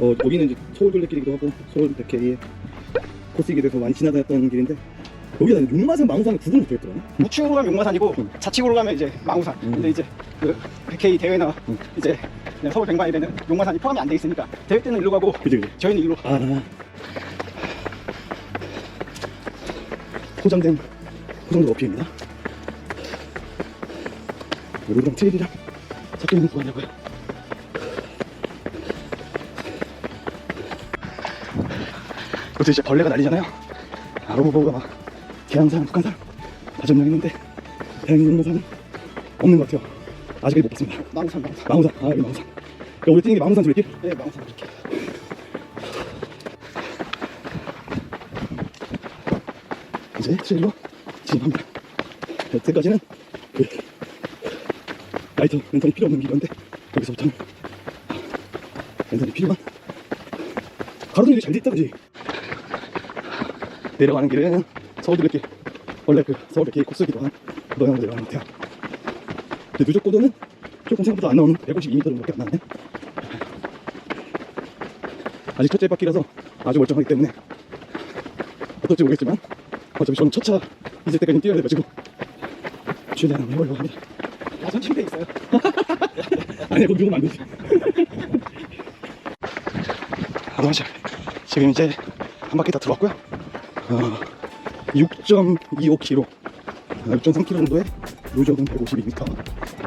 어, 여기는 이제 서울 둘레길이기도 하고 서울 백회의 코스이기도 해서 많이 지나다녔던 길인데 여기가 용마산 망우산을 구분 못했더라고요. 우측으로 가면 용마산이고 음. 좌측으로 가면 이제 망우산. 음. 근데 이제 그 백회의 대회나 음. 이제 서울 백마일에는 용마산이 포함이 안 돼 있으니까 대회 때는 일로 가고 그지 그지. 저희는 일로 아 포장된 포장도 어피입니다. 로드랑 트레일이랑 섞여 있는 구간이라고요. 그것도 이제 벌레가 난리잖아요. 아, 로보보가 막 계양산, 북한산 다 점령했는데 다행히 용마산은 없는 것 같아요. 아직은 못 봤습니다. 망우산 망우산. 망우산, 아 여기 망우산. 그럼 우리 뛰는 게 망우산 둘레길? 네 망우산 이렇게. 이제 트레일로 진입합니다. 여태까지는 그 라이터 랜턴이 필요 없는 길이었는데 여기서부터는 랜턴이 필요한 가로등 길이 잘 돼있다 그지? 내려가는 길은 서울들길 원래 그 서울의 코스기도 한 노양으로 내려가는 것 같아요. 근데 누적 고도는 조금 생각보다 안 나오는 152m 정도밖에 안 나네. 아직 첫째 바퀴라서 아주 멀쩡하기 때문에 어떨지 모르겠지만 어차피 저는 첫차 있을 때까지 뛰어야 돼가지고 최대한 해보려고 합니다. 야전 침대 있어요. 아니야, 그거 누구면 안 되지. 아동시 지금 이제 한 바퀴 다 들어왔고요. 어, 6.25km, 6.3km 정도의 요적은 152m.